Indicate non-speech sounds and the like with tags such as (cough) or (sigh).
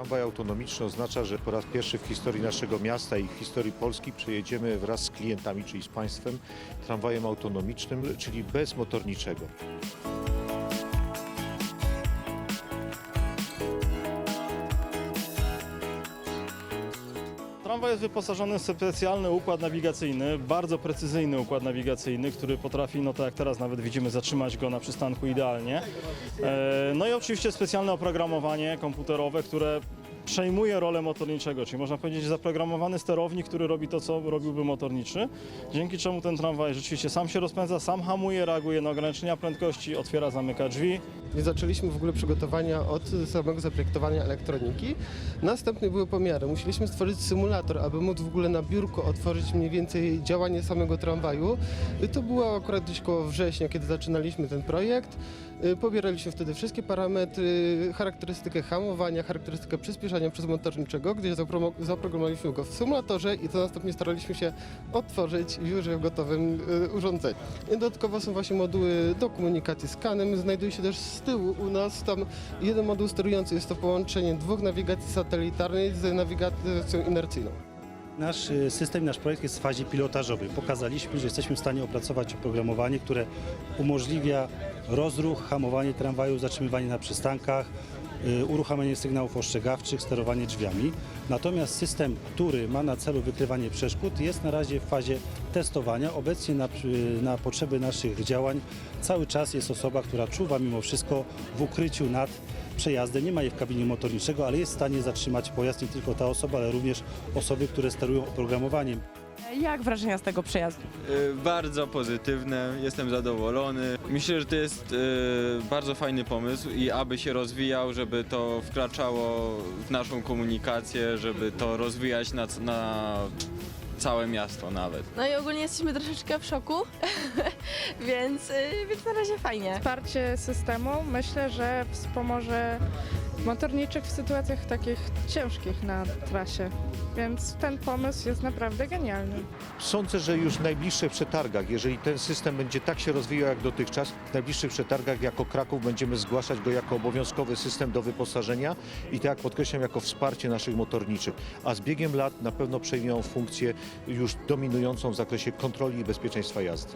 Tramwaj autonomiczny oznacza, że po raz pierwszy w historii naszego miasta i historii Polski przejedziemy wraz z klientami, czyli z państwem, tramwajem autonomicznym, czyli bez motorniczego. Tramwaj jest wyposażony w specjalny układ nawigacyjny, bardzo precyzyjny układ nawigacyjny, który potrafi, no tak jak teraz nawet widzimy, zatrzymać go na przystanku idealnie. E, No i oczywiście specjalne oprogramowanie komputerowe, które przejmuje rolę motorniczego, czyli można powiedzieć zaprogramowany sterownik, który robi to, co robiłby motorniczy, dzięki czemu ten tramwaj rzeczywiście sam się rozpędza, sam hamuje, reaguje na ograniczenia prędkości, otwiera, zamyka drzwi. Nie zaczęliśmy w ogóle przygotowania od samego zaprojektowania elektroniki. Następnie były pomiary. Musieliśmy stworzyć symulator, aby móc w ogóle na biurku otworzyć mniej więcej działanie samego tramwaju. To było akurat gdzieś koło września, kiedy zaczynaliśmy ten projekt. Y, Pobieraliśmy wtedy wszystkie parametry, charakterystykę hamowania, charakterystykę przyspieszania przez motorniczego, gdzie zapro- zaprogramowaliśmy go w symulatorze i to następnie staraliśmy się otworzyć już w gotowym y, urządzeniu. Dodatkowo są właśnie moduły do komunikacji z kanem. Znajduje się też z tyłu u nas tam jeden moduł sterujący. Jest to połączenie dwóch nawigacji satelitarnej z nawigacją inercyjną. Nasz y, system, nasz projekt jest w fazie pilotażowej. Pokazaliśmy, że jesteśmy w stanie opracować oprogramowanie, które umożliwia rozruch, hamowanie tramwaju, zatrzymywanie na przystankach, uruchamianie sygnałów ostrzegawczych, sterowanie drzwiami. Natomiast system, który ma na celu wykrywanie przeszkód, jest na razie w fazie testowania. Obecnie na, przy- na potrzeby naszych działań cały czas jest osoba, która czuwa mimo wszystko w ukryciu nad przejazdem. Nie ma jej w kabinie motorniczego, ale jest w stanie zatrzymać pojazd nie tylko ta osoba, ale również osoby, które sterują oprogramowaniem. Jak wrażenia z tego przejazdu? Y, Bardzo pozytywne, jestem zadowolony. Myślę, że to jest y, bardzo fajny pomysł i aby się rozwijał, żeby to wkraczało w naszą komunikację, żeby to rozwijać na, c- na całe miasto nawet. No i ogólnie jesteśmy troszeczkę w szoku, (laughs) więc, y, więc na razie fajnie. Wsparcie systemu myślę, że wspomoże motorniczych w sytuacjach takich ciężkich na trasie. Więc ten pomysł jest naprawdę genialny. Sądzę, że już w najbliższych przetargach, jeżeli ten system będzie tak się rozwijał jak dotychczas, w najbliższych przetargach jako Kraków będziemy zgłaszać go jako obowiązkowy system do wyposażenia i tak jak podkreślam, jako wsparcie naszych motorniczych. A z biegiem lat na pewno przejmą funkcję już dominującą w zakresie kontroli i bezpieczeństwa jazdy.